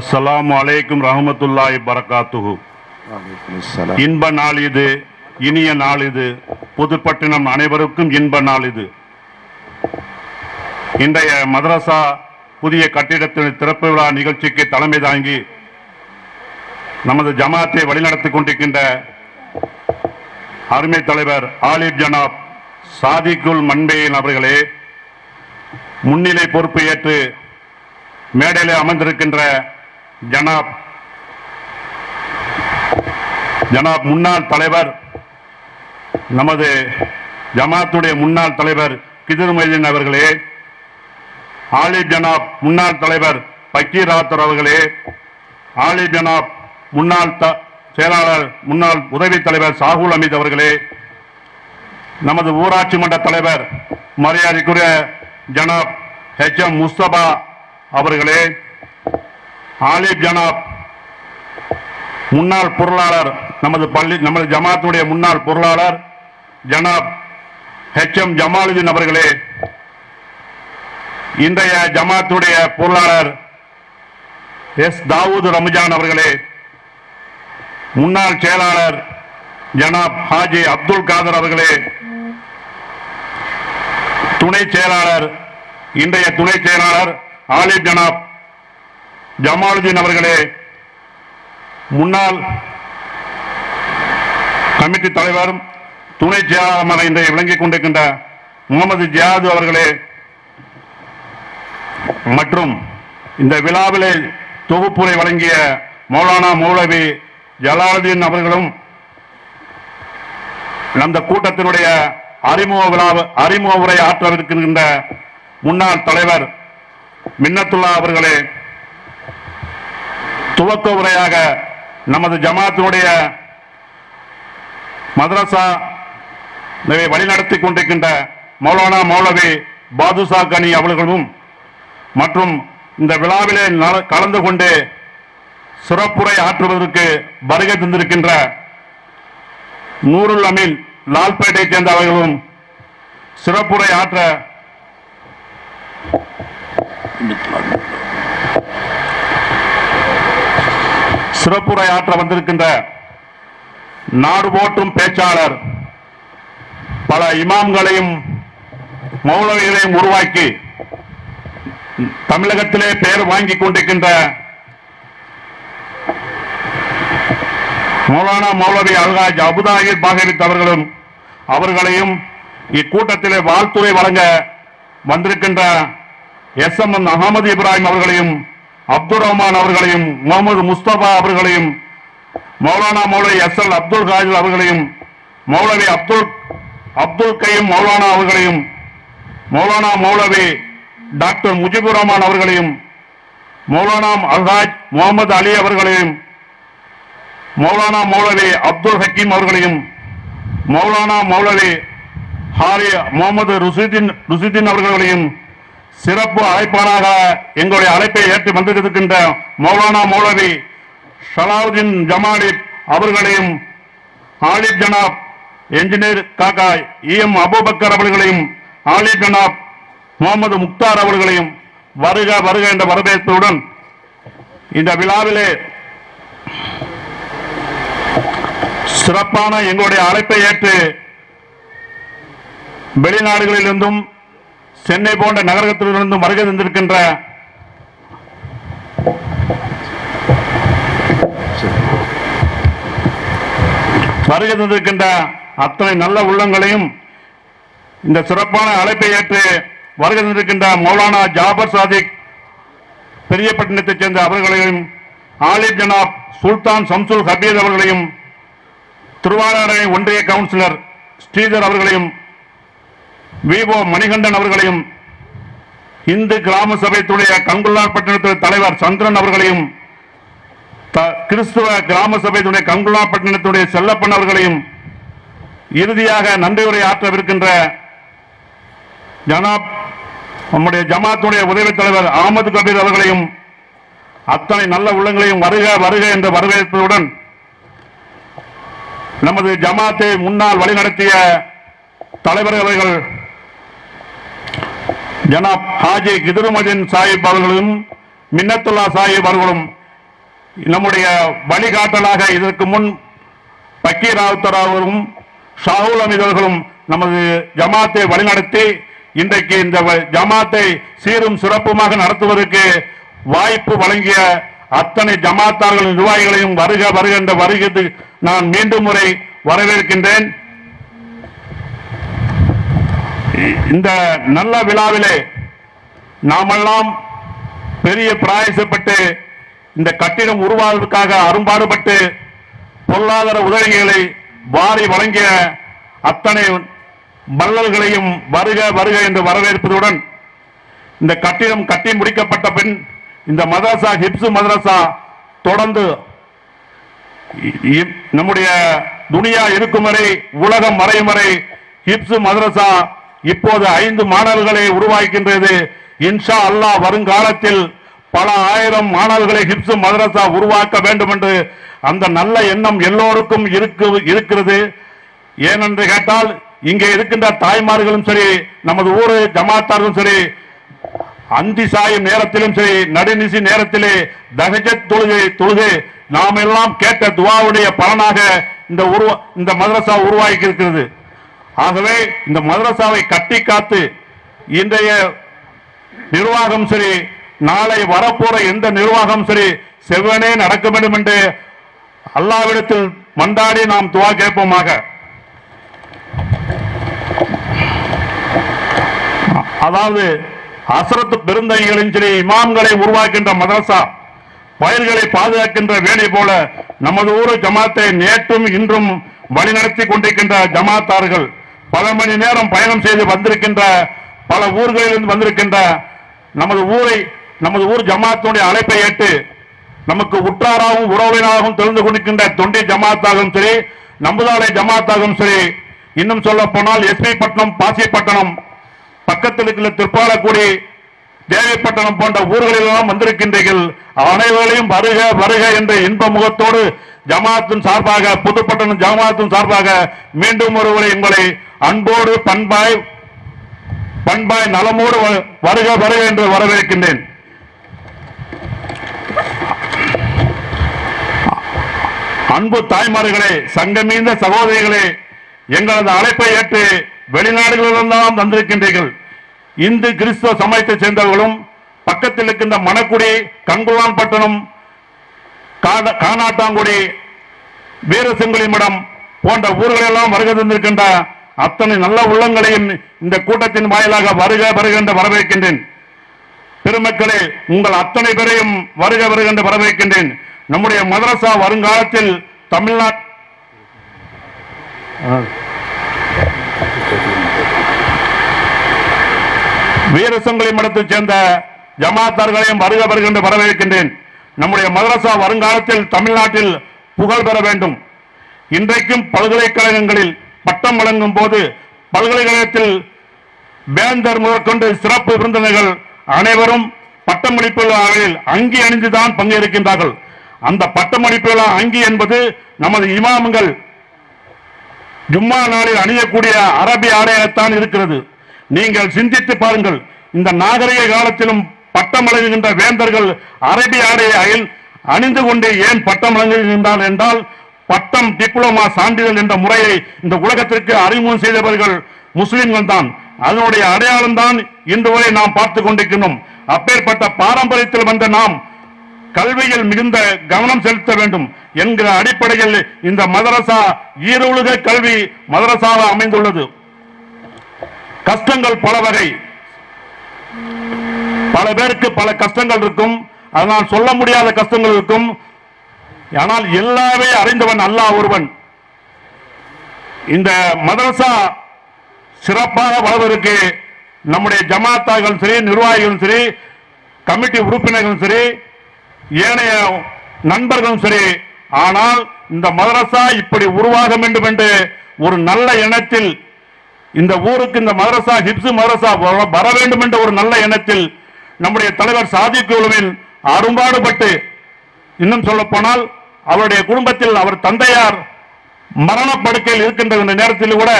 அஸ்ஸலாமு அலைக்கும் ரஹமத்துல்லாஹி பரகாத்துஹு. இன்ப நாள் இது இனிய நாள் இது புதுப்பட்டினம் அனைவருக்கும் இன்ப நாள் இது இன்றைய மதரசா புதிய கட்டிடத்தின் திறப்பு விழா நிகழ்ச்சிக்கு தலைமை தாங்கி நமது ஜமாத்தை வழிநடத்திக் கொண்டிருக்கின்ற அருமை தலைவர் ஆலிப் ஜனாப் சாதிக்குல் மண்பேயின் அவர்களே முன்னிலை பொறுப்பு ஏற்று மேடையிலே அமர்ந்திருக்கின்ற ஜனாப். ஜனாப் முன்னாள் தலைவர் நமது ஜமாத்துடைய முன்னாள் தலைவர் கிதிர் அவர்களே ஆலி ஜனாப் முன்னாள் தலைவர் பக்கீர் ராத்தர் அவர்களே ஆலி ஜனாப் முன்னாள் த- செயலாளர் முன்னாள் உதவி தலைவர் சாகுல் அமித் அவர்களே நமது ஊராட்சி மன்ற தலைவர் மரியாதைக்குரிய ஜனாப் ஹெச் எம் முஸ்தபா அவர்களே ஆலிப் ஜனாப். முன்னாள் பொருளாளர் நமது பள்ளி நமது ஜமாத்துடைய முன்னாள் பொருளாளர் ஜனாப் ஹெச். எம். ஜமாலுதீன் அவர்களே இன்றைய ஜமாத்துடைய பொருளாளர் எஸ். தாவூத் ரம்ஜான் அவர்களே முன்னாள் செயலாளர் ஜனாப் ஹாஜி அப்துல் காதர் அவர்களே துணை செயலாளர் இன்றைய துணை செயலாளர் ஆலிப் ஜனாப் ஜமாலுதீன் அவர்களே முன்னாள் கமிட்டி தலைவரும் துணை செயலாளருமான இன்றைய விளங்கிக் கொண்டிருக்கின்ற முகமது ஜியாது அவர்களே மற்றும் இந்த விழாவிலே தொகுப்புரை வழங்கிய மௌலானா மௌலவி ஜலாலுதீன் அவர்களும் அந்த கூட்டத்தினுடைய அறிமுக விழா அறிமுக உரை ஆற்றவிருக்கின்ற முன்னாள் தலைவர் மின்னத்துல்லா அவர்களே துவக்க உரையாக நமது ஜமாத்தினுடைய மதரசா வழிநடத்தி கொண்டிருக்கின்ற மௌலானா மௌலவி பாதுஷா கனி அவர்களும் மற்றும் இந்த விழாவிலே நல- கலந்து கொண்டு சிறப்புரை ஆற்றுவதற்கு வருகை தந்திருக்கின்ற நூருல் அமீன் லால்பேட்டை சேர்ந்த அவர்களும் சிறப்புரை ஆற்ற சிறப்புரை ஆற்ற வந்திருக்கின்ற நாடு போற்றும் பேச்சாளர் பல இமாம்களையும் மௌலவிகளையும் உருவாக்கி தமிழகத்திலே பெயர் வாங்கிக் கொண்டிருக்கின்ற மௌலானா மௌலவி அல்காஜ் அபுதாகிர் பாகவித் அவர்களும் அவர்களையும் இக்கூட்டத்திலே வாழ்த்துறை வழங்க வந்திருக்கின்ற எஸ் எம் அகமது இப்ராஹிம் அவர்களையும் அப்துல் ரஹ்மான் அவர்களையும் முகமது முஸ்தபா அவர்களையும் மௌலானா மௌலவி எஸ் எல் அப்துல் காஜில் அவர்களையும் மௌலவி அப்துல் அப்துல் கையும் மௌலானா அவர்களையும் மௌலானா மௌலவி டாக்டர் முஜிபுர் ரஹ்மான் அவர்களையும் மௌலானா அல்ஹாஜ் முகமது அலி அவர்களையும் மௌலானா மௌலவி அப்துல் ஹக்கீம் அவர்களையும் மௌலானா மௌலவி ஹாரி முகமது ருசிதீன் ருசிதீன் அவர்களையும் சிறப்பு அழைப்பாளராக எங்களுடைய அழைப்பை ஏற்று வந்திருக்கின்ற மௌலானா மௌலவி ஷலாவுதீன் ஜமாலிப் அவர்களையும் ஆலிப் ஜனாப் என்ஜினியர் காக்கா இ எம் அபுபக்கர் அவர்களையும் ஆலிப் ஜனாப் முகமது முக்தார் அவர்களையும் வருக வருக என்ற வரவேற்புடன் இந்த விழாவிலே சிறப்பான எங்களுடைய அழைப்பை ஏற்று வெளிநாடுகளிலிருந்தும் சென்னை போன்ற நகரத்திலிருந்து வருகை தந்திருக்கின்ற வருகை தந்திருக்கின்ற அத்தனை நல்ல உள்ளங்களையும் இந்த சிறப்பான அழைப்பை ஏற்று வருகை தந்திருக்கின்ற மௌலானா ஜாபர் சாதிக் பெரியப்பட்டினத்தைச் சேர்ந்த அவர்களையும் ஆலிப் ஜனாப் சுல்தான் சம்சுல் ஹபீர் அவர்களையும் திருவாரூரை ஒன்றிய கவுன்சிலர் ஸ்ரீதர் அவர்களையும் விவோ மணிகண்டன் அவர்களையும் இந்து கிராம சபைத்துடைய கங்குலாப்பட்டினத்து தலைவர் சந்திரன் அவர்களையும் த- கிறிஸ்துவ கிராம சபைத்துடைய கங்குல்லாப்பட்டினத்துடைய செல்லப்பன் அவர்களையும் இறுதியாக நன்றி உரை ஆற்றவிருக்கின்ற ஜனாப் நம்முடைய ஜமாத்துடைய உதவி தலைவர் அகமது கபீர் அவர்களையும் அத்தனை நல்ல உள்ளங்களையும் வருக வருக என்ற வரவேற்பதுடன் நமது ஜமாத்தை முன்னால் வழிநடத்திய தலைவர் அவர்கள் ஜனாப் ஹாஜி கிதுருமதின் சாஹிப் அவர்களும் மின்னத்துல்லா சாஹிப் அவர்களும் நம்முடைய வழிகாட்டலாக இதற்கு முன் பக்கீர் ராவுத்தர் அவர்களும் ஷாகுல் நமது ஜமாத்தை வழிநடத்தி இன்றைக்கு இந்த வ- ஜமாத்தை சீரும் சிறப்புமாக நடத்துவதற்கு வாய்ப்பு வழங்கிய அத்தனை ஜமாத்தார்கள் நிர்வாகிகளையும் வருக வருகின்ற வருகிறது நான் மீண்டும் முறை வரவேற்கின்றேன் இ- இந்த நல்ல விழாவிலே நாமெல்லாம் பெரிய பிராயசப்பட்டு இந்த கட்டிடம் உருவாவதற்காக அரும்பாடுபட்டு பொருளாதார உதவிகளை வாரி வழங்கிய அத்தனை மல்லல்களையும் வருக வருக என்று வரவேற்பதுடன் இந்த கட்டிடம் கட்டி முடிக்கப்பட்ட பின் இந்த மதரசா ஹிப்ஸு மதரசா தொடர்ந்து நம்முடைய துனியா இருக்கும் வரை உலகம் மறையும் வரை ஹிப்ஸு மதரசா இப்போது ஐந்து மாணவர்களை உருவாக்கின்றது இன்ஷா அல்லாஹ் வருங்காலத்தில் பல ஆயிரம் மாணவர்களை ஹிப்ஸு மதரசா உருவாக்க வேண்டும் என்று அந்த நல்ல எண்ணம் எல்லோருக்கும் இருக்கிறது. ஏனென்று கேட்டால் இங்கே இருக்கின்ற தாய்மார்களும் சரி நமது ஊரு ஜமாத்தார்களும் சரி அந்தி சாயும் நேரத்திலும் சரி நடுநிசி நேரத்திலே தகஜத் தொழுகை தொழுகை நாம் எல்லாம் கேட்ட துவாவுடைய பலனாக இந்த உருவ இந்த மதரசா உருவாக்கி இருக்கிறது ஆகவே இந்த மதரசாவை கட்டி காத்து இன்றைய நிர்வாகம் சரி நாளை வரப்போற எந்த நிர்வாகம் சரி செவ்வனே நடக்க வேண்டும் என்று அல்லாவிடத்தில் மண்டாடி நாம் துவா கேட்போமாக. அதாவது அசரத்து பெருந்தைகளின் சரி இமாம்களை உருவாக்கின்ற மதரசா பயிர்களை பாதுகாக்கின்ற வேலை போல நமது ஊர் ஜமாத்தை நேற்றும் இன்றும் வழிநடத்தி கொண்டிருக்கின்ற ஜமாத்தார்கள். பல மணி நேரம் பயணம் செய்து வந்திருக்கின்ற பல ஊர்களிலிருந்து வந்திருக்கின்ற நமது ஊரை நமது ஊர் ஜமாத்தினுடைய அழைப்பை ஏற்று நமக்கு உற்றாராகவும் உறவினராகவும் தெரிந்து கொண்டிருக்கின்ற தொண்டி ஜமாத்தாகவும் சரி நம்புதாலை ஜமாத்தாகவும் சரி இன்னும் சொல்ல போனால் எஸ்பி பட்டணம் பாசிப்பட்டணம் பக்கத்தில் இருக்கிற திருப்பாலக்குடி தேவைப்பட்டணம் போன்ற ஊர்களிலெல்லாம் வந்திருக்கின்றீர்கள். அனைவரையும் வருக வருக என்ற இன்ப முகத்தோடு ஜமாத்தின் சார்பாக புதுப்பட்டணம் ஜமாத்தின் சார்பாக மீண்டும் ஒருவரை உங்களை அன்போடு பண்பாய் பண்பாய் நலமோடு வருக வருக என்று வரவேற்கின்றேன். அன்பு தாய்மார்களே சங்கமீந்த சகோதரிகளே எங்களது அழைப்பை ஏற்று வெளிநாடுகளிலிருந்தாலும் வந்திருக்கின்றீர்கள். இந்து கிறிஸ்துவ சமயத்தைச் சேர்ந்தவர்களும் பக்கத்தில் இருக்கின்ற மணக்குடி கங்குவான் காணாட்டாங்குடி காட- மடம் போன்ற ஊர்களெல்லாம் வருகை தந்திருக்கின்ற அத்தனை நல்ல உள்ளங்களையும் இந்த கூட்டத்தின் வாயிலாக வருக வருகின்ற வரவேற்கின்றேன். பெருமக்களே உங்கள் அத்தனை பேரையும் வருக வருகின்ற வரவேற்கின்றேன். நம்முடைய மதரசா வருங்காலத்தில் தமிழ்நாட் வீரசங்கலி மடத்தைச் சேர்ந்த ஜமாத்தார்களையும் வருக வருகின்ற வரவேற்கின்றேன். நம்முடைய மதரசா வருங்காலத்தில் தமிழ்நாட்டில் புகழ் பெற வேண்டும். இன்றைக்கும் பல்கலைக்கழகங்களில் பட்டம் வழங்கும் போது பல்கலைக்கழகத்தில் வேந்தர் முதற்கொண்டு சிறப்பு விருந்தினர்கள் அனைவரும் பட்டமளிப்பு விழாவில் அங்கி அணிந்துதான் பங்கேற்கின்றார்கள். அந்த பட்டமளிப்பு விழா அங்கி என்பது நமது இமாமங்கள் ஜும்மா நாளில் அணியக்கூடிய அரபி ஆடையாகத்தான் இருக்கிறது. நீங்கள் சிந்தித்து பாருங்கள் இந்த நாகரிக காலத்திலும் பட்டம் வழங்குகின்ற வேந்தர்கள் அரபி ஆடையை அயல் அணிந்து கொண்டு ஏன் பட்டம் வழங்குகின்றார் என்றால் பட்டம் டிப்ளமா சான்றிதழ் என்ற முறையை இந்த உலகத்திற்கு அறிமுகம் செய்தவர்கள் முஸ்லிம்கள் தான். அதனுடைய அடையாளம் தான் இன்று வரை நாம் பார்த்துக் கொண்டிருக்கிறோம் அப்பேற்பட்ட பாரம்பரியத்தில் வந்த நாம் கல்வியில் மிகுந்த கவனம் செலுத்த வேண்டும் என்கிற அடிப்படையில் இந்த மதரசா ஈருலக கல்வி மதரசாவாக அமைந்துள்ளது. கஷ்டங்கள் பல வகை பல பேருக்கு பல கஷ்டங்கள் இருக்கும். அதனால் சொல்ல முடியாத கஷ்டங்கள் இருக்கும். ஆனால் எல்லாமே அறிந்தவன் அல்லாஹ் ஒருவன். இந்த மதரசா சிறப்பாக வளர்வதற்கு நம்முடைய ஜமாத்தாக்கள் சரி நிர்வாகிகளும் சரி கமிட்டி உறுப்பினர்களும் சரி ஏனைய நண்பர்களும் சரி ஆனால் இந்த மதரசா இப்படி உருவாக வேண்டும் என்று ஒரு நல்ல எண்ணத்தில் இந்த ஊருக்கு இந்த மதரசா ஹிப்ஸு மதரசா வர- வர வேண்டும் என்ற ஒரு நல்ல எண்ணத்தில் நம்முடைய தலைவர் சாதிக் குழுவின் அரும்பாடுபட்டு இன்னும் சொல்ல போனால் அவருடைய குடும்பத்தில் அவர் தந்தையார் மரணப்படுக்கையில் இருக்கின்ற இந்த நேரத்தில் கூட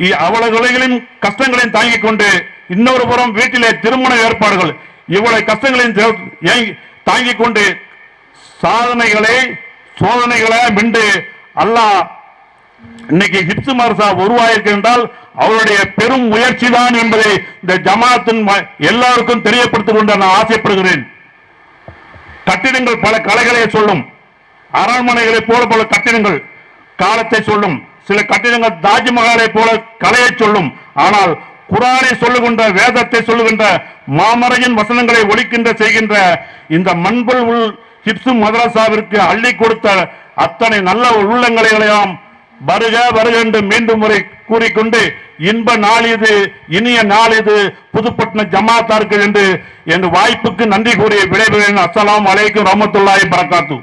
இ- தொலைகளின் கஷ்டங்களையும் தாங்கிக் கொண்டு இன்னொரு புறம் வீட்டிலே திருமண ஏற்பாடுகள் இவ்வளவு கஷ்டங்களையும் தாங்கிக் கொண்டு சாதனைகளை சோதனைகளை மிண்டு அல்லாஹ் இன்னைக்கு ஹிப்ஸ் மர்சா உருவாயிருக்கு என்றால் அவருடைய பெரும் முயற்சி தான் என்பதை இந்த ஜமாத்தின் எல்லாருக்கும் தெரியப்படுத்திக் கொண்டு நான் ஆசைப்படுகிறேன். கட்டிடங்கள் பல கலைகளை சொல்லும். அரண்மனைகளை போல பல கட்டிடங்கள் காலத்தை சொல்லும். சில கட்டிடங்கள் தாஜ்மஹாலை போல கலையை சொல்லும். ஆனால் குரானை சொல்லுகின்ற வேதத்தை சொல்லுகின்ற மாமரையின் வசனங்களை ஒழிக்கின்ற செய்கின்ற இந்த மண்புல் உள் ஹிப்சு மதரசாவிற்கு அள்ளி கொடுத்த அத்தனை நல்ல உள்ளங்களையெல்லாம் வருக வருக என்று மீண்டும் முறை கூறிக்கொண்டு இன்ப நாள் இது இனிய நாள் இது புதுப்பட்டின ஜமாத்தார்கள் என்று என் வாய்ப்புக்கு நன்றி கூறிய விளைவுகளின் அஸ்லாம் அலைக்கும் ரமத்துல்லாய் பரக்காத்து